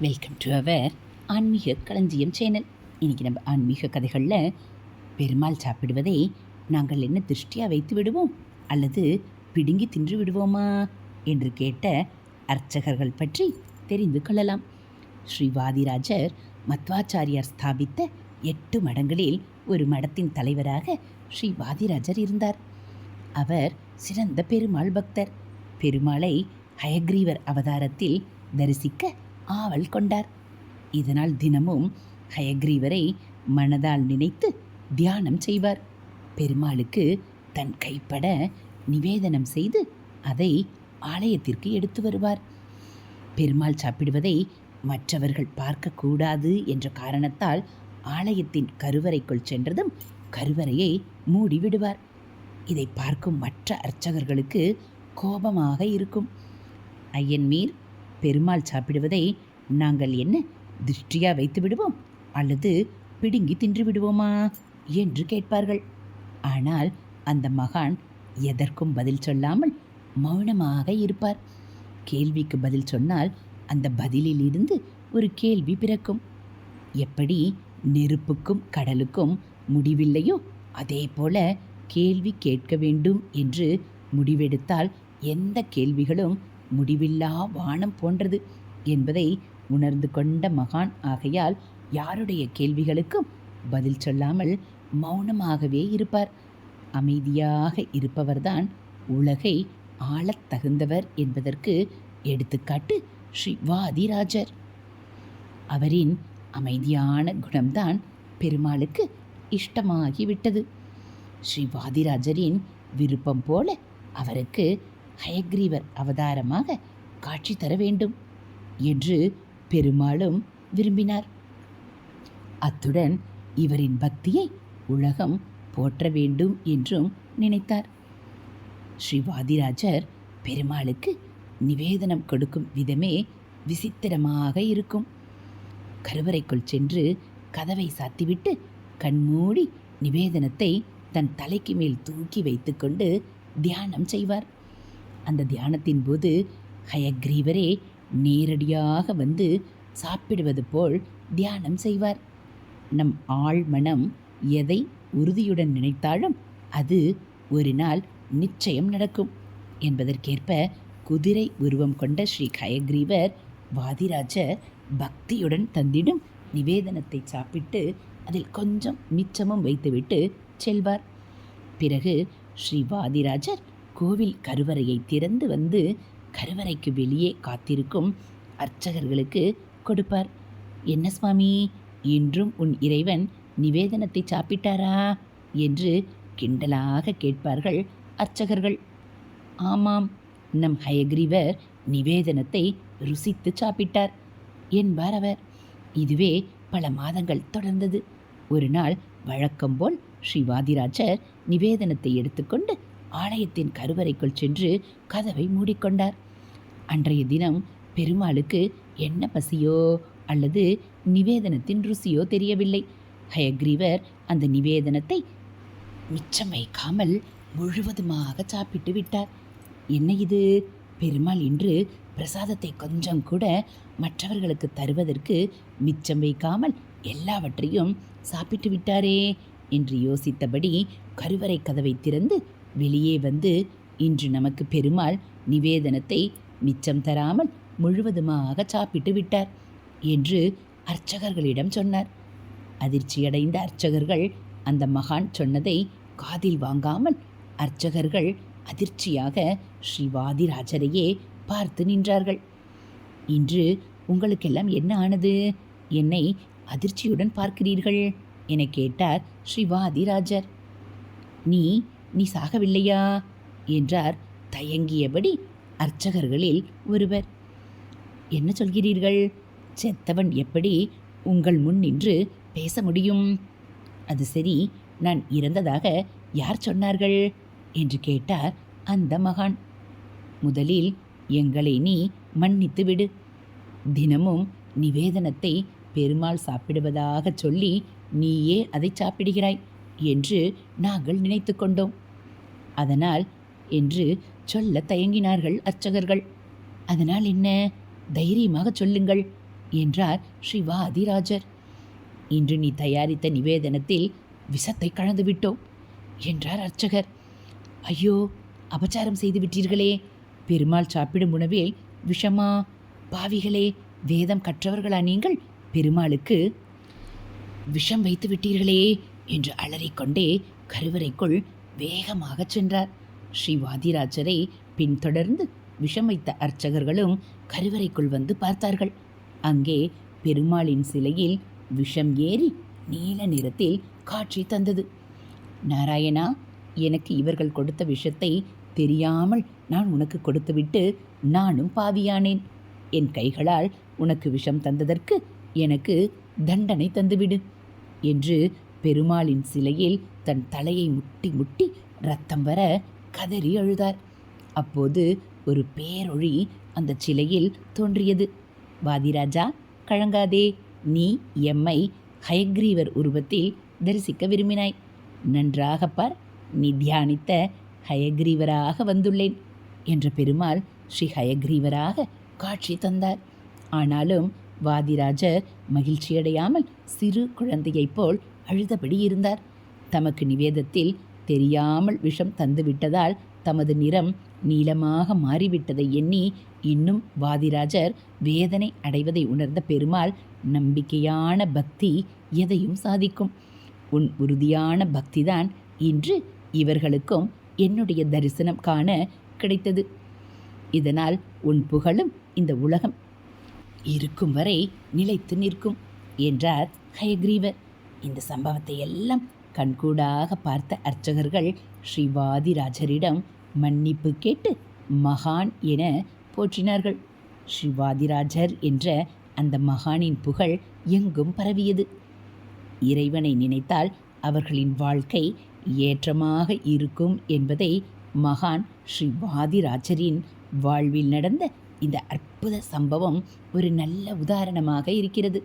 Welcome to our ஆன்மீக களஞ்சியம் channel இன்றைக்கி நம்ம ஆன்மீக கதைகளில் பெருமாள் சாப்பிடுவதை நாங்கள் என்ன திருஷ்டியாக வைத்து விடுவோம்? அல்லது பிடுங்கி தின்று விடுவோமா? என்று கேட்ட அர்ச்சகர்கள் பற்றி தெரிந்து கொள்ளலாம். ஸ்ரீ வாதிராஜர் மத்வாச்சாரியார் ஸ்தாபித்த எட்டு மடங்களில் ஒரு மடத்தின் தலைவராக ஸ்ரீ வாதிராஜர் இருந்தார். அவர் சிறந்த பெருமாள் பக்தர். பெருமாளை ஹயக்ரீவர் அவதாரத்தில் தரிசிக்க ஆவல் கொண்டார். இதனால் தினமும் ஹயக்ரீவரை மனதால் நினைத்து தியானம் செய்வார். பெருமாளுக்கு தன் கைப்பட நிவேதனம் செய்து அதை ஆலயத்திற்கு எடுத்து வருவார். பெருமாள் சாப்பிடுவதை மற்றவர்கள் பார்க்கக்கூடாது என்ற காரணத்தால் ஆலயத்தின் கருவறைக்குள் சென்றதும் கருவறையை மூடிவிடுவார் இதை பார்க்கும் மற்ற அர்ச்சகர்களுக்கு கோபமாக இருக்கும். ஐயன்மீர் பெருமாள் சாப்பிடுவதை நாங்கள் என்ன திருஷ்டியா வைத்து விடுவோம்? அல்லது பிடுங்கி தின்று விடுவோமா? என்று கேட்பார்கள். ஆனால் அந்த மகான் எதற்கும் பதில் சொல்லாமல் மௌனமாக இருப்பார். கேள்விக்கு பதில் சொன்னால் அந்த பதிலில் இருந்து ஒரு கேள்வி பிறக்கும். எப்படி நெருப்புக்கும் கடலுக்கும் முடிவில்லையோ அதே போல கேள்வி கேட்க வேண்டும் என்று முடிவெடுத்தால் எந்த கேள்விகளும் முடிவில்லா வானம் போன்றது என்பதை உணர்ந்து கொண்ட மகான். ஆகையால் யாருடைய கேள்விகளுக்கும் பதில் சொல்லாமல் மௌனமாகவே இருப்பார். அமைதியாக இருப்பவர்தான் உலகை ஆளத் தகுந்தவர் என்பதற்கு எடுத்துக்காட்டு ஸ்ரீவாதிராஜர் அவரின் அமைதியான குணம்தான் பெருமாளுக்கு இஷ்டமாகிவிட்டது. ஸ்ரீவாதிராஜரின் விருப்பம் போல அவருக்கு ஹயக்ரீவர் அவதாரமாக காட்சி தர வேண்டும் என்று பெருமாளும் விரும்பினார். அத்துடன் இவரின் பக்தியை உலகம் போற்ற வேண்டும் என்றும் நினைத்தார். ஸ்ரீவாதிராஜர் பெருமாளுக்கு நிவேதனம் கொடுக்கும் விதமே விசித்திரமாக இருக்கும். கருவறைக்குள் சென்று கதவை சாத்திவிட்டு கண்மூடி நிவேதனத்தை தன் தலைக்கு மேல் தூக்கி வைத்துக்கொண்டு தியானம் செய்வார். அந்த தியானத்தின் போது ஹயக்ரீவரே நேரடியாக வந்து சாப்பிடுவது போல் தியானம் செய்வார். நம் ஆள் மனம் எதை உறுதியுடன் நினைத்தாலும் அது ஒரு நாள் நிச்சயம் நடக்கும் என்பதற்கேற்ப குதிரை உருவம் கொண்ட ஸ்ரீ ஹயக்ரீவர் வாதிராஜர் பக்தியுடன் தந்திடும் நிவேதனத்தை சாப்பிட்டு அதில் கொஞ்சம் மிச்சமும் வைத்துவிட்டு செல்வார். பிறகு ஸ்ரீ வாதிராஜர் கோவில் கருவறையை திறந்து வந்து கருவறைக்கு வெளியே காத்திருக்கும் அர்ச்சகர்களுக்கு கொடுப்பார். என்ன சுவாமி இன்றும் உன் இறைவன் நிவேதனத்தை சாப்பிட்டாரா? என்று கிண்டலாக கேட்பார்கள் அர்ச்சகர்கள். ஆமாம் நம் ஹயக்ரீவர் நிவேதனத்தை ருசித்து சாப்பிட்டார் என்பார் அவர். இதுவே பல மாதங்கள் தொடர்ந்தது. ஒரு நாள் வழக்கம் போல் ஸ்ரீ வாதிராஜர் நிவேதனத்தை எடுத்துக்கொண்டு ஆலயத்தின் கருவறைக்குள் சென்று கதவை மூடிக்கொண்டார். அன்றைய தினம் பெருமாளுக்கு என்ன பசியோ அல்லது நிவேதனத்தின் ருசியோ தெரியவில்லை. ஹயக்ரீவர் அந்த நிவேதனத்தை மிச்சம் வைக்காமல் முழுவதுமாக சாப்பிட்டு விட்டார். என்ன இது? பெருமாள் இன்று பிரசாதத்தை கொஞ்சம் கூட மற்றவர்களுக்கு தருவதற்கு மிச்சம் வைக்காமல் எல்லாவற்றையும் சாப்பிட்டு விட்டாரே என்று யோசித்தபடி கருவறை கதவை திறந்து வெளியே வந்து இன்று நமக்கு பெருமாள் நிவேதனத்தை மிச்சம் தராமல் முழுவதுமாக சாப்பிட்டு விட்டார் என்று அர்ச்சகர்களிடம் சொன்னார். அதிர்ச்சியடைந்த அர்ச்சகர்கள் அந்த மகான் சொன்னதை காதில் வாங்காமல் அர்ச்சகர்கள் அதிர்ச்சியாக ஸ்ரீவாதிராஜரையே பார்த்து நின்றார்கள். இன்று உங்களுக்கெல்லாம் என்ன ஆனது? என்னை அதிர்ச்சியுடன் பார்க்கிறீர்கள் என கேட்டார் ஸ்ரீவாதிராஜர். நீ நீ சாகவில்லையா? என்றார் தயங்கியபடி அர்ச்சகர்களில் ஒருவர். என்ன சொல்கிறீர்கள்? செத்தவன் எப்படி உங்கள் முன் நின்று பேச முடியும்? அது சரி நான் இறந்ததாக யார் சொன்னார்கள்? என்று கேட்டார் அந்த மகான். முதலில் எங்களை நீ மன்னித்து விடு தினமும் நிவேதனத்தை பெருமாள் சாப்பிடுவதாக சொல்லி நீயே அதை சாப்பிடுகிறாய் என்று நாங்கள் நினைத்து கொண்டோம். அதனால் என்று சொல்ல தயங்கினார்கள் அர்ச்சகர்கள். அதனால் என்ன? தைரியமாக சொல்லுங்கள் என்றார் ஸ்ரீ வாதிராஜர் இன்று நீ தயாரித்த நிவேதனத்தில் விஷத்தை கலந்துவிட்டோம் என்றார் அர்ச்சகர். ஐயோ அபச்சாரம் செய்து விட்டீர்களே. பெருமாள் சாப்பிடும் உணவே விஷமா பாவிகளே வேதம் கற்றவர்களா நீங்கள்? பெருமாளுக்கு விஷம் வைத்து விட்டீர்களே என்று அலறிக்கொண்டே கருவறைக்குள் வேகமாகச் சென்றார். ஸ்ரீ வாதிராஜரை பின்தொடர்ந்து விஷமைத்த அர்ச்சகர்களும் கருவறைக்குள் வந்து பார்த்தார்கள். அங்கே பெருமாளின் சிலையில் விஷம் ஏறி நீல நிறத்தில் காட்சி தந்தது. நாராயணா எனக்கு இவர்கள் கொடுத்த விஷத்தை தெரியாமல் நான் உனக்கு கொடுத்துவிட்டு நானும் பாவியானேன். என் கைகளால் உனக்கு விஷம் தந்ததற்கு எனக்கு தண்டனை தந்துவிடு என்று பெருமாளின் சிலையில் தன் தலையை முட்டி முட்டி ரத்தம் வர கதறி அழுதார். அப்போது ஒரு பேரொழி அந்த சிலையில் தோன்றியது. வாதிராஜா கழங்காதே நீ எம்மை ஹயக்ரீவர் உருவத்தில் தரிசிக்க விரும்பினாய். நன்றாக பார். நீ தியானித்த ஹயக்ரீவராக வந்துள்ளேன் என்ற பெருமாள் ஸ்ரீ ஹயக்ரீவராக காட்சி தந்தார். ஆனாலும் வாதிராஜர் மகிழ்ச்சியடையாமல் சிறு குழந்தையைப் போல் அழுதபடி இருந்தார். தமக்கு நிவேதத்தில் தெரியாமல் விஷம் தந்துவிட்டதால் தமது நிறம் நீளமாக மாறிவிட்டதை எண்ணி இன்னும் வாதிராஜர் வேதனை அடைவதை உணர்ந்த பெருமாள் நம்பிக்கையான பக்தி எதையும் சாதிக்கும். உன் உறுதியான பக்திதான் இன்று இவர்களுக்கும் என்னுடைய தரிசனம் காண கிடைத்தது. இதனால் உன் புகழும் இந்த உலகம் இருக்கும் வரை நிலைத்து நிற்கும் என்றார் ஹயக்ரீவர். இந்த சம்பவத்தை எல்லாம் கண்கூடாக பார்த்த அர்ச்சகர்கள் ஸ்ரீவாதிராஜரிடம் மன்னிப்பு கேட்டு மகான் என போற்றினார்கள். ஸ்ரீவாதிராஜர் என்ற அந்த மகானின் புகழ் எங்கும் பரவியது. இறைவனை நினைத்தால் அவர்களின் வாழ்க்கை ஏற்றமாக இருக்கும் என்பதை மகான் ஸ்ரீ வாதிராஜரின் வாழ்வில் நடந்த இந்த அற்புத சம்பவம் ஒரு நல்ல உதாரணமாக இருக்கிறது.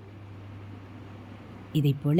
இதைப் போல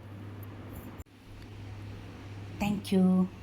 Thank you.